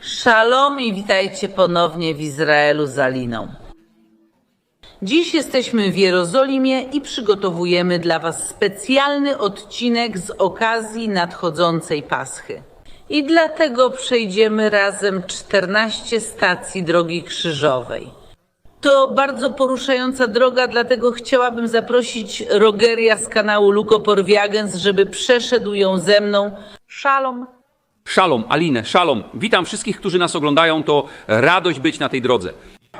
Szalom i witajcie ponownie w Izraelu z Aliną. Dziś jesteśmy w Jerozolimie i przygotowujemy dla Was specjalny odcinek z okazji nadchodzącej Paschy. I dlatego przejdziemy razem 14 stacji Drogi Krzyżowej. To bardzo poruszająca droga, dlatego chciałabym zaprosić Rogeria z kanału Luko Porwiagens, żeby przeszedł ją ze mną. Szalom. Szalom, Alinę, szalom. Witam wszystkich, którzy nas oglądają. To radość być na tej drodze.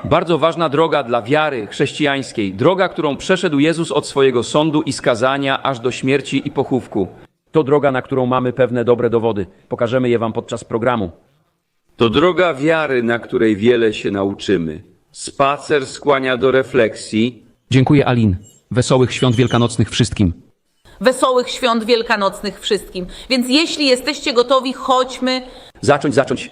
Bardzo ważna droga dla wiary chrześcijańskiej. Droga, którą przeszedł Jezus od swojego sądu i skazania aż do śmierci i pochówku. To droga, na którą mamy pewne dobre dowody. Pokażemy je wam podczas programu. To droga wiary, na której wiele się nauczymy. Spacer skłania do refleksji. Dziękuję, Alin. Wesołych świąt wielkanocnych wszystkim. Wesołych świąt wielkanocnych wszystkim. Więc jeśli jesteście gotowi, chodźmy. Zacząć, zacząć.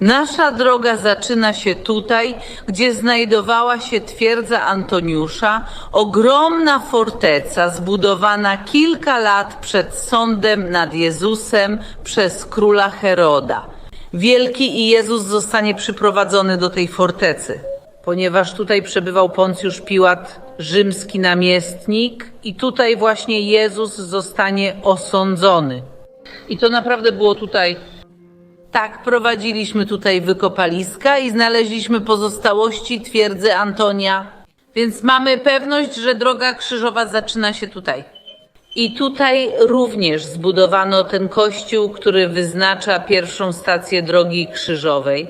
Nasza droga zaczyna się tutaj, gdzie znajdowała się twierdza Antoniusza, ogromna forteca zbudowana kilka lat przed sądem nad Jezusem przez króla Heroda. Wielki i Jezus zostanie przyprowadzony do tej fortecy, ponieważ tutaj przebywał Poncjusz Piłat, rzymski namiestnik, i tutaj właśnie Jezus zostanie osądzony. I to naprawdę było tutaj tak, prowadziliśmy tutaj wykopaliska i znaleźliśmy pozostałości twierdzy Antonia, więc mamy pewność, że droga krzyżowa zaczyna się tutaj. I tutaj również zbudowano ten kościół, który wyznacza pierwszą stację drogi krzyżowej.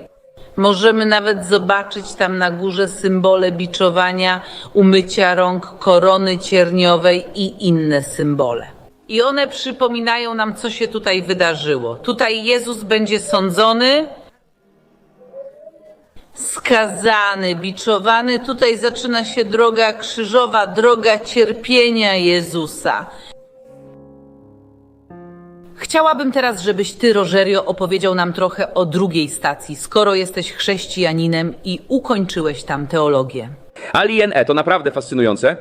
Możemy nawet zobaczyć tam na górze symbole biczowania, umycia rąk, korony cierniowej i inne symbole. I one przypominają nam, co się tutaj wydarzyło. Tutaj Jezus będzie sądzony, skazany, biczowany. Tutaj zaczyna się droga krzyżowa, droga cierpienia Jezusa. Chciałabym teraz, żebyś ty, Rogerio, opowiedział nam trochę o drugiej stacji, skoro jesteś chrześcijaninem i ukończyłeś tam teologię. Alien E, to naprawdę fascynujące.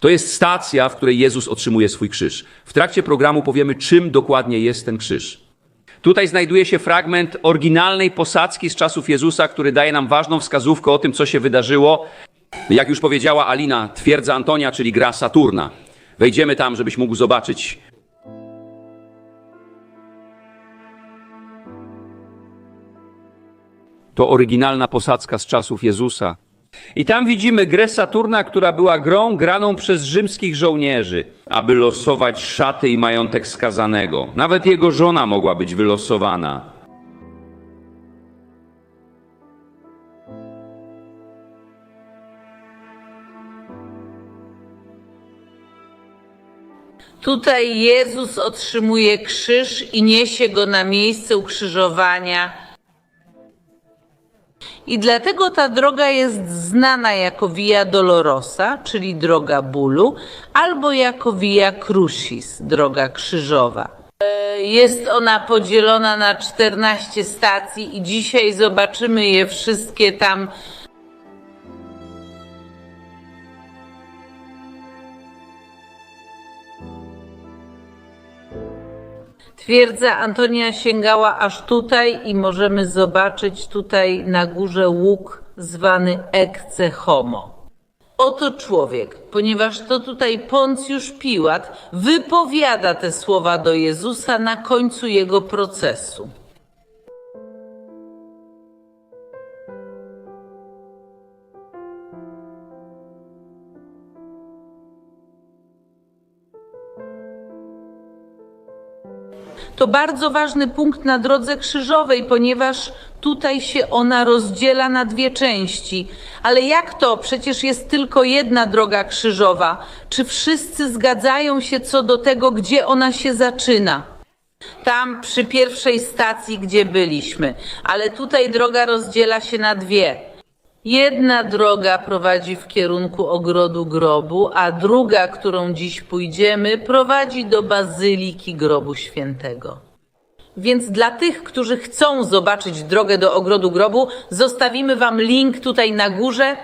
To jest stacja, w której Jezus otrzymuje swój krzyż. W trakcie programu powiemy, czym dokładnie jest ten krzyż. Tutaj znajduje się fragment oryginalnej posadzki z czasów Jezusa, który daje nam ważną wskazówkę o tym, co się wydarzyło. Jak już powiedziała Alina, twierdza Antonia, czyli gra Saturna. Wejdziemy tam, żebyś mógł zobaczyć. To oryginalna posadzka z czasów Jezusa. I tam widzimy grę Saturna, która była grą graną przez rzymskich żołnierzy, aby losować szaty i majątek skazanego. Nawet jego żona mogła być wylosowana. Tutaj Jezus otrzymuje krzyż i niesie go na miejsce ukrzyżowania. I dlatego ta droga jest znana jako Via Dolorosa, czyli droga bólu, albo jako Via Crucis, droga krzyżowa. E, Jest ona podzielona na 14 stacji i dzisiaj zobaczymy je wszystkie tam Twierdza Antonia sięgała aż tutaj i możemy zobaczyć tutaj na górze łuk zwany Ecce Homo. Oto człowiek, ponieważ to tutaj Poncjusz Piłat wypowiada te słowa do Jezusa na końcu jego procesu. To bardzo ważny punkt na drodze krzyżowej, ponieważ tutaj się ona rozdziela na dwie części. Ale jak to? Przecież jest tylko jedna droga krzyżowa. Czy wszyscy zgadzają się co do tego, gdzie ona się zaczyna? Tam przy pierwszej stacji, gdzie byliśmy. Ale tutaj droga rozdziela się na dwie. Jedna droga prowadzi w kierunku ogrodu grobu, a druga, którą dziś pójdziemy, prowadzi do bazyliki grobu świętego. Więc dla tych, którzy chcą zobaczyć drogę do ogrodu grobu, zostawimy Wam link tutaj na górze.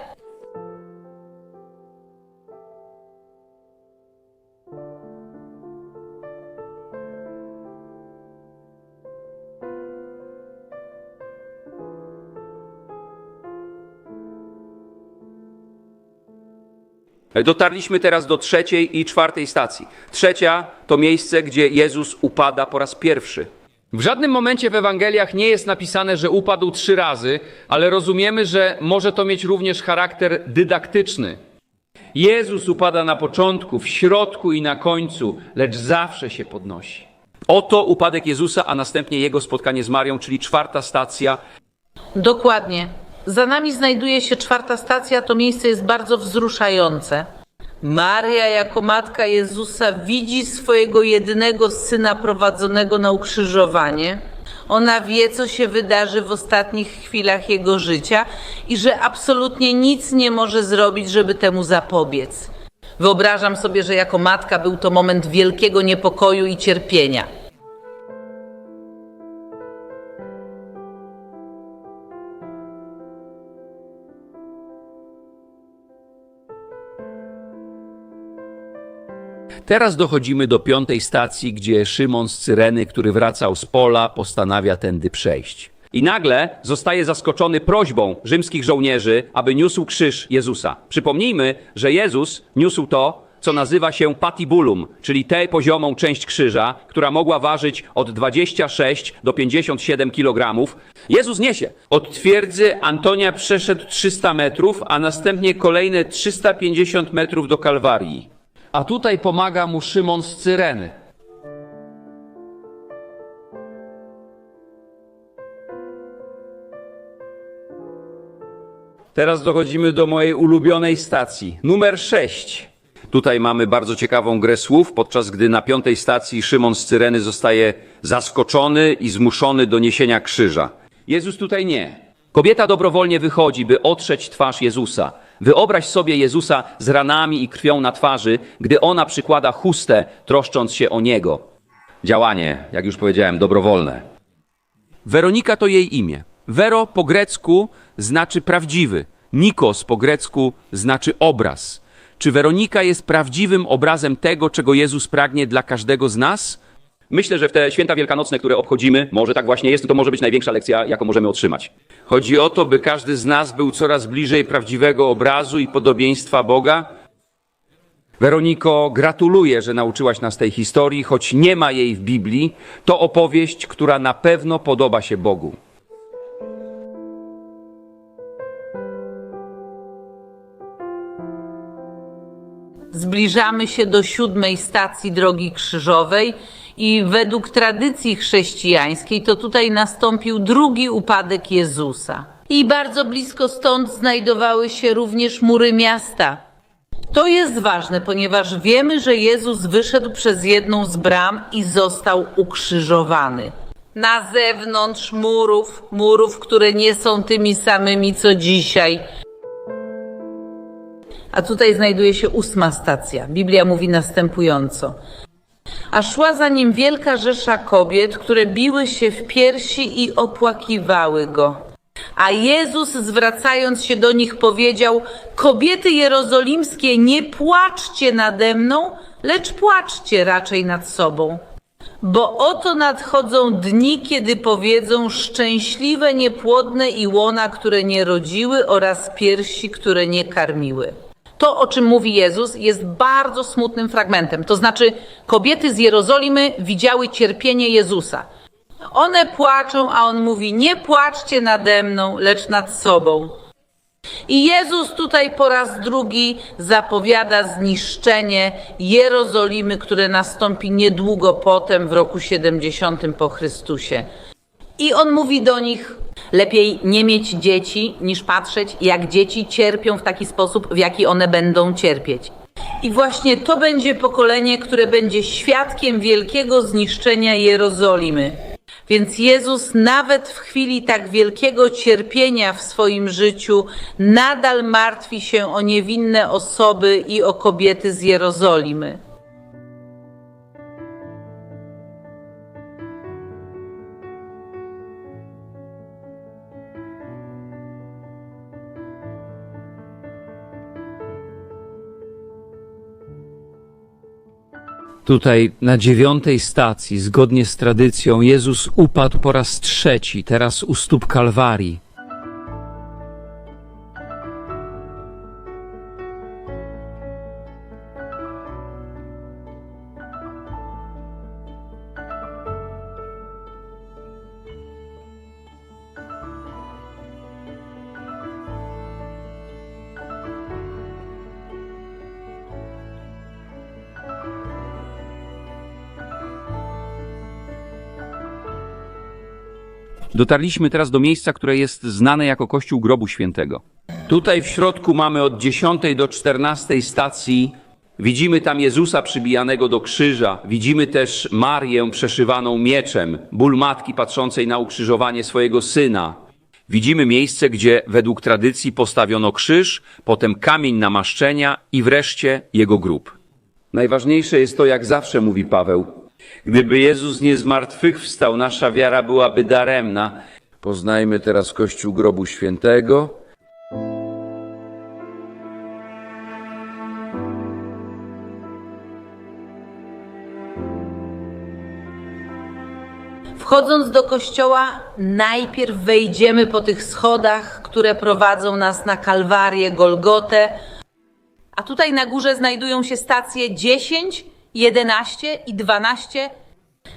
Dotarliśmy teraz do trzeciej i czwartej stacji. Trzecia to miejsce, gdzie Jezus upada po raz pierwszy. W żadnym momencie w Ewangeliach nie jest napisane, że upadł trzy razy, ale rozumiemy, że może to mieć również charakter dydaktyczny. Jezus upada na początku, w środku i na końcu, lecz zawsze się podnosi. Oto upadek Jezusa, a następnie jego spotkanie z Marią, czyli czwarta stacja. Dokładnie. Za nami znajduje się czwarta stacja, to miejsce jest bardzo wzruszające. Maria, jako matka Jezusa, widzi swojego jedynego syna prowadzonego na ukrzyżowanie. Ona wie, co się wydarzy w ostatnich chwilach jego życia i że absolutnie nic nie może zrobić, żeby temu zapobiec. Wyobrażam sobie, że jako matka był to moment wielkiego niepokoju i cierpienia. Teraz dochodzimy do piątej stacji, gdzie Szymon z Cyreny, który wracał z pola, postanawia tędy przejść. I nagle zostaje zaskoczony prośbą rzymskich żołnierzy, aby niósł krzyż Jezusa. Przypomnijmy, że Jezus niósł to, co nazywa się patibulum, czyli tę poziomą część krzyża, która mogła ważyć od 26 do 57 kg. Jezus niesie. Od twierdzy Antonia przeszedł 300 metrów, a następnie kolejne 350 metrów do Kalwarii. A tutaj pomaga mu Szymon z Cyreny. Teraz dochodzimy do mojej ulubionej stacji, numer 6. Tutaj mamy bardzo ciekawą grę słów, podczas gdy na piątej stacji Szymon z Cyreny zostaje zaskoczony i zmuszony do niesienia krzyża. Jezus tutaj nie. Kobieta dobrowolnie wychodzi, by otrzeć twarz Jezusa. Wyobraź sobie Jezusa z ranami i krwią na twarzy, gdy ona przykłada chustę, troszcząc się o Niego. Działanie, jak już powiedziałem, dobrowolne. Weronika to jej imię. Vero po grecku znaczy prawdziwy. Nikos po grecku znaczy obraz. Czy Weronika jest prawdziwym obrazem tego, czego Jezus pragnie dla każdego z nas? Myślę, że w te święta wielkanocne, które obchodzimy, może tak właśnie jest, to może być największa lekcja, jaką możemy otrzymać. Chodzi o to, by każdy z nas był coraz bliżej prawdziwego obrazu i podobieństwa Boga. Weroniko, gratuluję, że nauczyłaś nas tej historii, choć nie ma jej w Biblii. To opowieść, która na pewno podoba się Bogu. Zbliżamy się do siódmej stacji Drogi Krzyżowej i według tradycji chrześcijańskiej to tutaj nastąpił drugi upadek Jezusa. I bardzo blisko stąd znajdowały się również mury miasta. To jest ważne, ponieważ wiemy, że Jezus wyszedł przez jedną z bram i został ukrzyżowany. Na zewnątrz murów, murów, które nie są tymi samymi co dzisiaj, a tutaj znajduje się ósma stacja. Biblia mówi następująco. A szła za nim wielka rzesza kobiet, które biły się w piersi i opłakiwały go. A Jezus, zwracając się do nich, powiedział: Kobiety jerozolimskie, nie płaczcie nade mną, lecz płaczcie raczej nad sobą. Bo oto nadchodzą dni, kiedy powiedzą szczęśliwe niepłodne i łona, które nie rodziły, oraz piersi, które nie karmiły. To, o czym mówi Jezus, jest bardzo smutnym fragmentem. To znaczy, kobiety z Jerozolimy widziały cierpienie Jezusa. One płaczą, a on mówi: Nie płaczcie nade mną, lecz nad sobą. I Jezus tutaj po raz drugi zapowiada zniszczenie Jerozolimy, które nastąpi niedługo potem, w roku 70 po Chrystusie. I on mówi do nich: lepiej nie mieć dzieci, niż patrzeć, jak dzieci cierpią w taki sposób, w jaki one będą cierpieć. I właśnie to będzie pokolenie, które będzie świadkiem wielkiego zniszczenia Jerozolimy. Więc Jezus nawet w chwili tak wielkiego cierpienia w swoim życiu nadal martwi się o niewinne osoby i o kobiety z Jerozolimy. Tutaj na dziewiątej stacji, zgodnie z tradycją, Jezus upadł po raz trzeci, teraz u stóp Kalwarii. Dotarliśmy teraz do miejsca, które jest znane jako Kościół Grobu Świętego. Tutaj w środku mamy od 10 do 14 stacji. Widzimy tam Jezusa przybijanego do krzyża, widzimy też Marię przeszywaną mieczem, ból matki patrzącej na ukrzyżowanie swojego syna. Widzimy miejsce, gdzie według tradycji postawiono krzyż, potem kamień namaszczenia i wreszcie jego grób. Najważniejsze jest to, jak zawsze mówi Paweł. Gdyby Jezus nie zmartwychwstał, nasza wiara byłaby daremna. Poznajmy teraz Kościół Grobu Świętego. Wchodząc do kościoła, najpierw wejdziemy po tych schodach, które prowadzą nas na Kalwarię, Golgotę. A tutaj na górze znajdują się stacje 10, 11 i 12.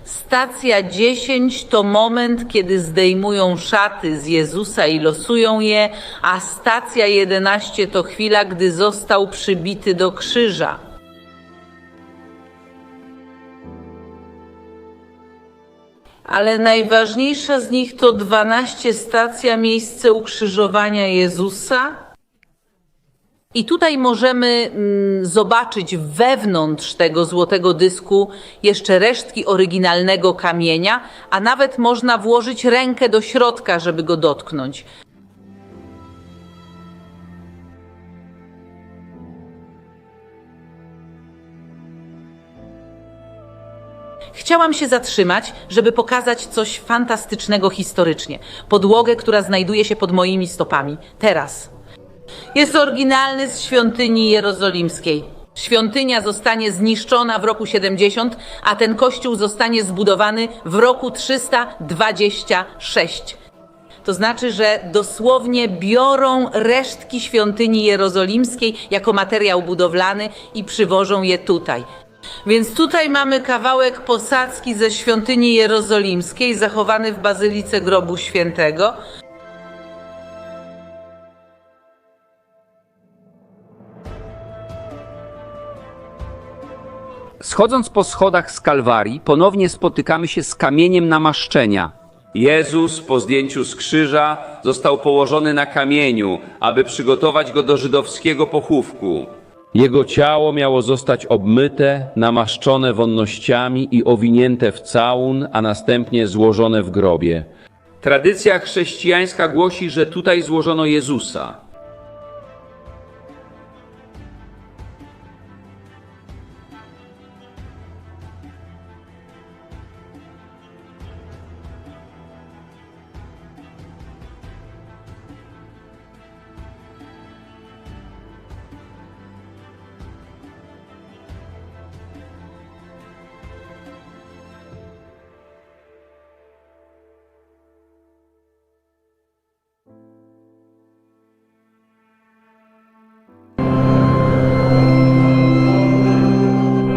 Stacja 10 to moment, kiedy zdejmują szaty z Jezusa i losują je, a stacja 11 to chwila, gdy został przybity do krzyża. Ale najważniejsza z nich to 12 stacja, miejsce ukrzyżowania Jezusa. I tutaj możemy mm, zobaczyć wewnątrz tego złotego dysku jeszcze resztki oryginalnego kamienia, a nawet można włożyć rękę do środka, żeby go dotknąć. Chciałam się zatrzymać, żeby pokazać coś fantastycznego historycznie. Podłogę, która znajduje się pod moimi stopami. Teraz. Jest oryginalny z świątyni jerozolimskiej. Świątynia zostanie zniszczona w roku 70, a ten kościół zostanie zbudowany w roku 326. To znaczy, że dosłownie biorą resztki świątyni jerozolimskiej jako materiał budowlany i przywożą je tutaj. Więc tutaj mamy kawałek posadzki ze świątyni jerozolimskiej, zachowany w Bazylice Grobu Świętego. Schodząc po schodach z Kalwarii, ponownie spotykamy się z kamieniem namaszczenia. Jezus po zdjęciu z krzyża został położony na kamieniu, aby przygotować go do żydowskiego pochówku. Jego ciało miało zostać obmyte, namaszczone wonnościami i owinięte w całun, a następnie złożone w grobie. Tradycja chrześcijańska głosi, że tutaj złożono Jezusa.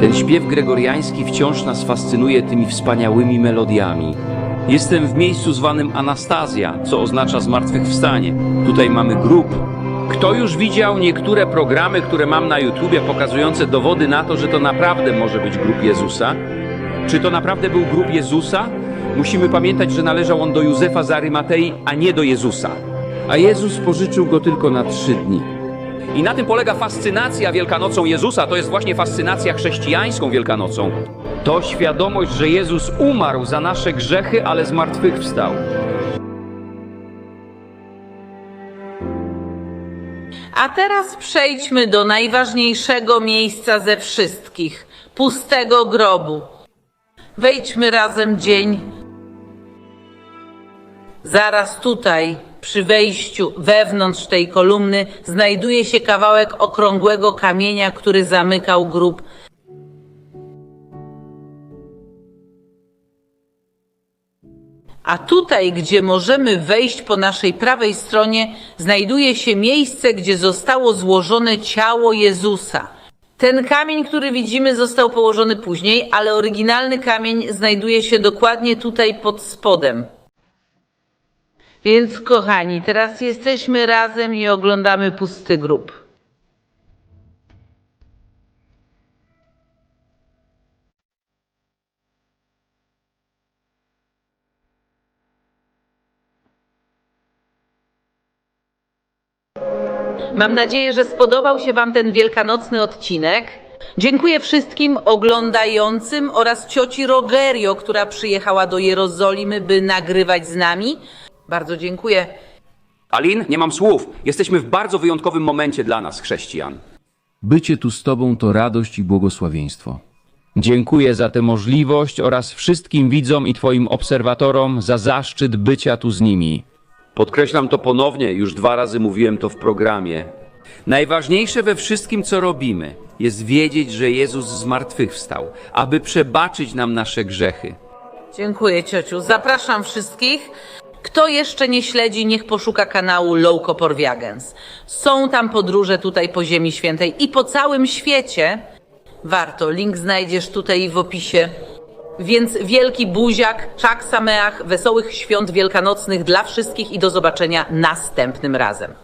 Ten śpiew gregoriański wciąż nas fascynuje tymi wspaniałymi melodiami. Jestem w miejscu zwanym Anastazja, co oznacza zmartwychwstanie. Tutaj mamy grób. Kto już widział niektóre programy, które mam na YouTubie, pokazujące dowody na to, że to naprawdę może być grób Jezusa? Czy to naprawdę był grób Jezusa? Musimy pamiętać, że należał on do Józefa z Arymatei, a nie do Jezusa. A Jezus pożyczył go tylko na trzy dni. I na tym polega fascynacja Wielkanocą Jezusa. To jest właśnie fascynacja chrześcijańską Wielkanocą. To świadomość, że Jezus umarł za nasze grzechy, ale zmartwychwstał. A teraz przejdźmy do najważniejszego miejsca ze wszystkich pustego grobu. Wejdźmy razem dzień. Zaraz tutaj, przy wejściu wewnątrz tej kolumny, znajduje się kawałek okrągłego kamienia, który zamykał grób. A tutaj, gdzie możemy wejść po naszej prawej stronie, znajduje się miejsce, gdzie zostało złożone ciało Jezusa. Ten kamień, który widzimy, został położony później, ale oryginalny kamień znajduje się dokładnie tutaj pod spodem. Więc kochani, teraz jesteśmy razem i oglądamy pusty grób. Mam nadzieję, że spodobał się Wam ten wielkanocny odcinek. Dziękuję wszystkim oglądającym oraz cioci Rogerio, która przyjechała do Jerozolimy, by nagrywać z nami. Bardzo dziękuję. Alin, nie mam słów. Jesteśmy w bardzo wyjątkowym momencie dla nas, chrześcijan. Bycie tu z Tobą to radość i błogosławieństwo. Dziękuję za tę możliwość oraz wszystkim widzom i Twoim obserwatorom za zaszczyt bycia tu z nimi. Podkreślam to ponownie, już dwa razy mówiłem to w programie. Najważniejsze we wszystkim, co robimy, jest wiedzieć, że Jezus zmartwychwstał, aby przebaczyć nam nasze grzechy. Dziękuję, ciociu. Zapraszam wszystkich. Kto jeszcze nie śledzi, niech poszuka kanału Low. Są tam podróże tutaj po Ziemi Świętej i po całym świecie. Warto, link znajdziesz tutaj w opisie. Więc wielki buziak, czak sameach, wesołych świąt wielkanocnych dla wszystkich i do zobaczenia następnym razem.